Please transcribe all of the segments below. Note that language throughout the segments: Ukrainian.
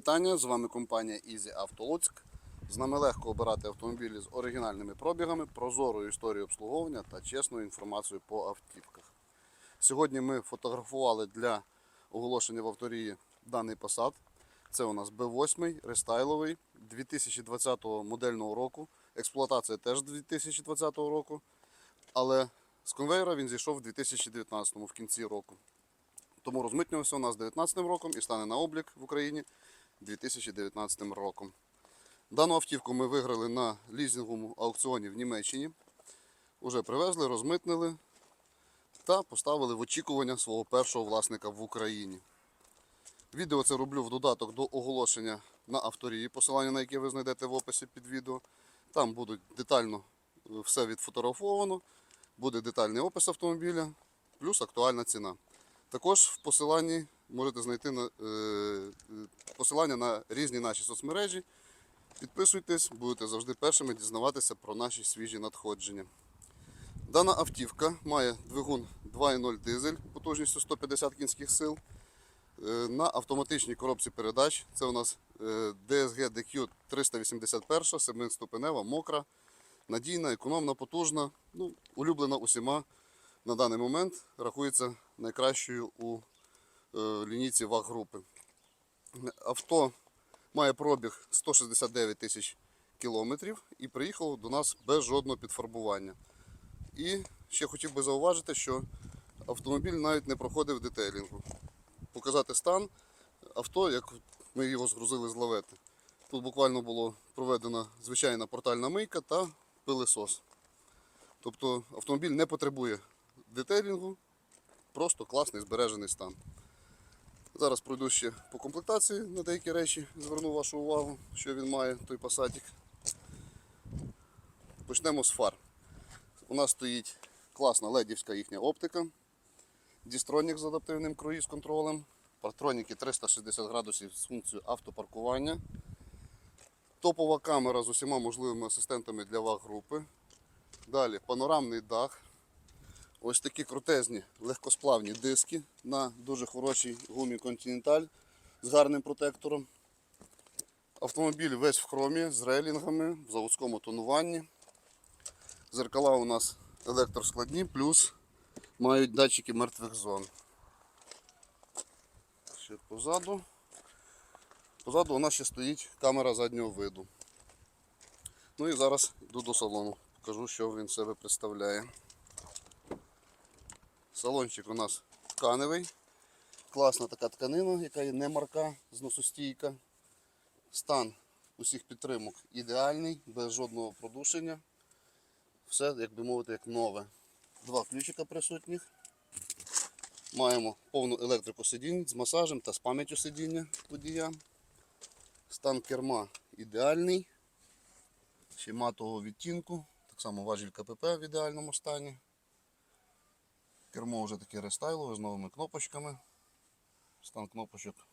вітання! З вами компанія Easy Auto Луцьк. З нами легко обирати автомобілі з оригінальними пробігами, прозорою історією обслуговування та чесною інформацією по автівках. Сьогодні ми фотографували для оголошення в авторії даний Passat. Це у нас B8 рестайловий 2020 модельного року. Експлуатація теж 2020 року. Але з конвейера він зійшов в 2019 в кінці року. Тому розмитнювався у нас 2019 роком і стане на облік в Україні 2019 роком. Дану автівку ми виграли на лізинговому аукціоні в Німеччині. Уже привезли, розмитнили та поставили в очікування свого першого власника в Україні. Відео це роблю в додаток до оголошення на авторії, посилання на яке ви знайдете в описі під відео. Там будуть детально е, все відфотографовано, буде детальний опис автомобіля, плюс актуальна ціна. Також в посиланні можете знайти на, е, е, посилання на різні наші соцмережі. Підписуйтесь, будете завжди першими дізнаватися про наші свіжі надходження. Дана автівка має двигун 2.0 дизель потужністю 150 кінських сил. Е, На автоматичній коробці передач. Це у нас DSG DQ 381, 7-ступенева, мокра, надійна, економна, потужна, ну, улюблена усіма на даний момент рахується найкращою у е, лінійці ваг групи. Авто має пробіг 169 тисяч кілометрів і приїхало до нас без жодного підфарбування. І ще хотів би зауважити, що автомобіль навіть не проходив детейлінгу. Показати стан авто, як ми його згрузили з лавети. Тут буквально було проведена звичайна портальна мийка та пилисос. Тобто автомобіль не потребує детейлінгу, просто класний збережений стан. Зараз пройду ще по комплектації на деякі речі, зверну вашу увагу, що він має, той пасатік. Почнемо з фар. У нас стоїть класна ледівська їхня оптика, дістронік з адаптивним круїз-контролем, партроніки 360 градусів з функцією автопаркування, топова камера з усіма можливими асистентами для ваг групи. Далі панорамний дах. Ось такі крутезні легкосплавні диски на дуже хорошій гумі Continental з гарним протектором. Автомобіль весь в хромі з рейлінгами в заводському тонуванні. Зеркала у нас електроскладні, плюс мають датчики мертвих зон. Ще позаду. Позаду у нас ще стоїть камера заднього виду. Ну і зараз йду до салону, покажу, що він себе представляє. Салончик у нас тканевий. Класна така тканина, яка є не марка, зносостійка. Стан усіх підтримок ідеальний, без жодного продушення. Все, як би мовити, як нове. Два ключика присутніх. Маємо повну електрику сидінь з масажем та з пам'яттю сидіння водія. Стан керма ідеальний. Ще матового відтінку. Так само важіль КПП в ідеальному стані. Кермо вже таке рестайлове з новими кнопочками. Стан кнопочок.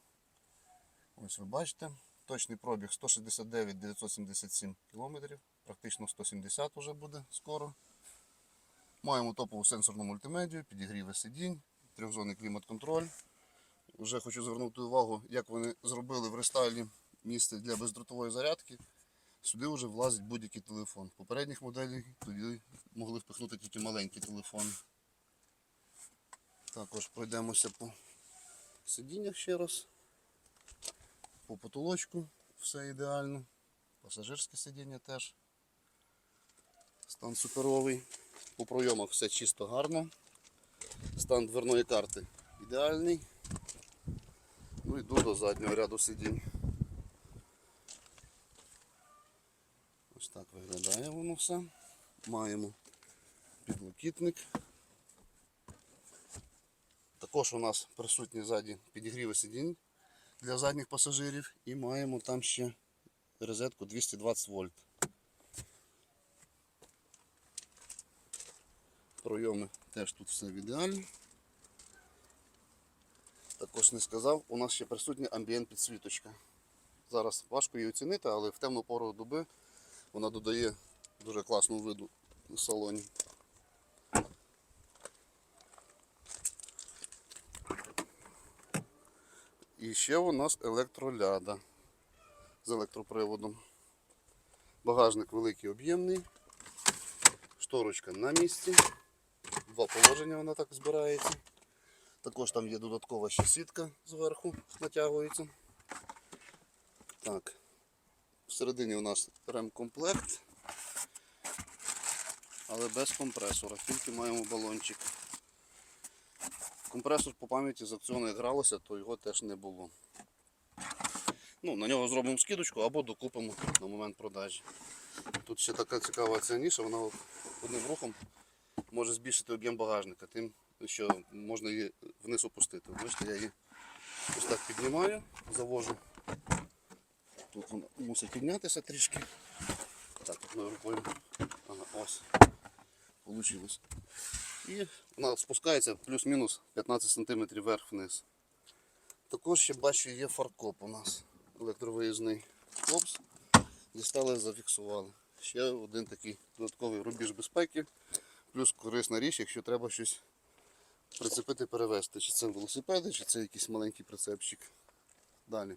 Ось ви бачите. Точний пробіг 169 977 км, практично 170 вже буде скоро. Маємо топову сенсорну мультимедію, підігріви сидінь, трьохзонний клімат-контроль. Вже хочу звернути увагу, як вони зробили в рестайлі місце для бездротової зарядки. Сюди вже влазить будь-який телефон. В попередніх моделях тоді могли впихнути тільки маленькі телефони. Також пройдемося по сидіннях ще раз. По потолочку все ідеально. Пасажирське сидіння теж. Стан суперовий. По пройомах все чисто гарно. Стан дверної карти ідеальний. Ну йду до заднього ряду сидінь. Ось так виглядає воно все. Маємо підлокітник. Також у нас присутні ззаді підігріви сидінь для задніх пасажирів і маємо там ще розетку 220 вольт. Пройоми теж тут все в ідеалі. Також не сказав, у нас ще присутня амбієнт підсвіточка. Зараз важко її оцінити, але в темну пору доби вона додає дуже класного виду в салоні. І ще у нас електроляда. з електроприводом. Багажник великий об'ємний. Шторочка на місці. Два положення вона так збирається. Також там є додаткова ще сітка зверху, натягується. Так. Всередині у нас ремкомплект, але без компресора, тільки маємо балончик. Компресор по пам'яті з акціону гралося, то його теж не було. Ну, на нього зробимо скидочку або докупимо на момент продажі. Тут ще така цікава ця ніша, вона одним рухом може збільшити об'єм багажника, тим, що можна її вниз опустити. Бачите, я її ось так піднімаю, завожу. Тут вона мусить піднятися трішки. Так, одною рукою. Ага, ось. Получилось. І вона спускається плюс-мінус 15 см вверх-вниз. Також ще бачу є фаркоп у нас електровиїзний. Опс. Дістали, зафіксували. Ще один такий додатковий рубіж безпеки. Плюс корисна річ, якщо треба щось прицепити, перевезти. Чи це велосипеди, чи це якийсь маленький прицепчик. Далі.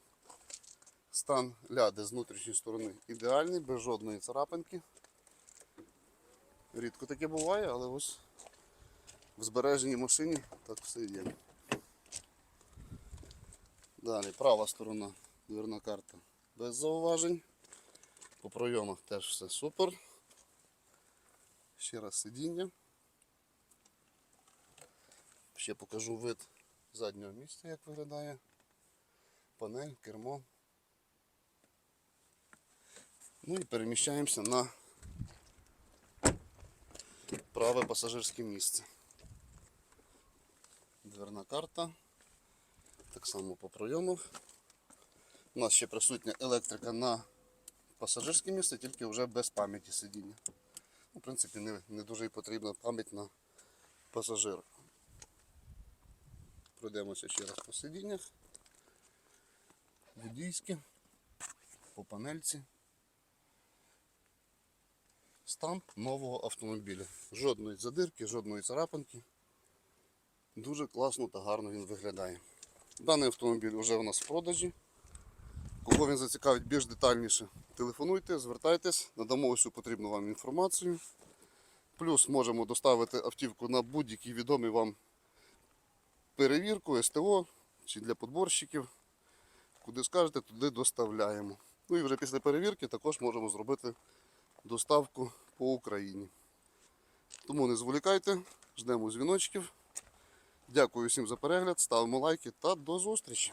Стан ляди з внутрішньої сторони ідеальний, без жодної царапинки. Рідко таке буває, але ось в збереженій машині так все є. Далі, права сторона, дверна карта без зауважень. По пройомах теж все супер. Ще раз сидіння. Ще покажу вид заднього місця, як виглядає. Панель, кермо. Ну і переміщаємося на праве пасажирське місце. Дверна карта. Так само по пройомах. У нас ще присутня електрика на пасажирське місце, тільки вже без пам'яті сидіння. Ну, в принципі, не, не дуже і потрібна пам'ять на пасажира. Пройдемося ще раз по сидіннях. Водійське, по панельці. Стан нового автомобіля. Жодної задирки, жодної царапинки. Дуже класно та гарно він виглядає. Даний автомобіль вже у нас в продажі. Кого він зацікавить більш детальніше, телефонуйте, звертайтесь, надамо всю потрібну вам інформацію. Плюс можемо доставити автівку на будь-який відомий вам перевірку, СТО чи для подборщиків. Куди скажете, туди доставляємо. Ну і вже після перевірки також можемо зробити доставку по Україні. Тому не зволікайте, ждемо дзвіночків. Дякую всім за перегляд, ставимо лайки та до зустрічі!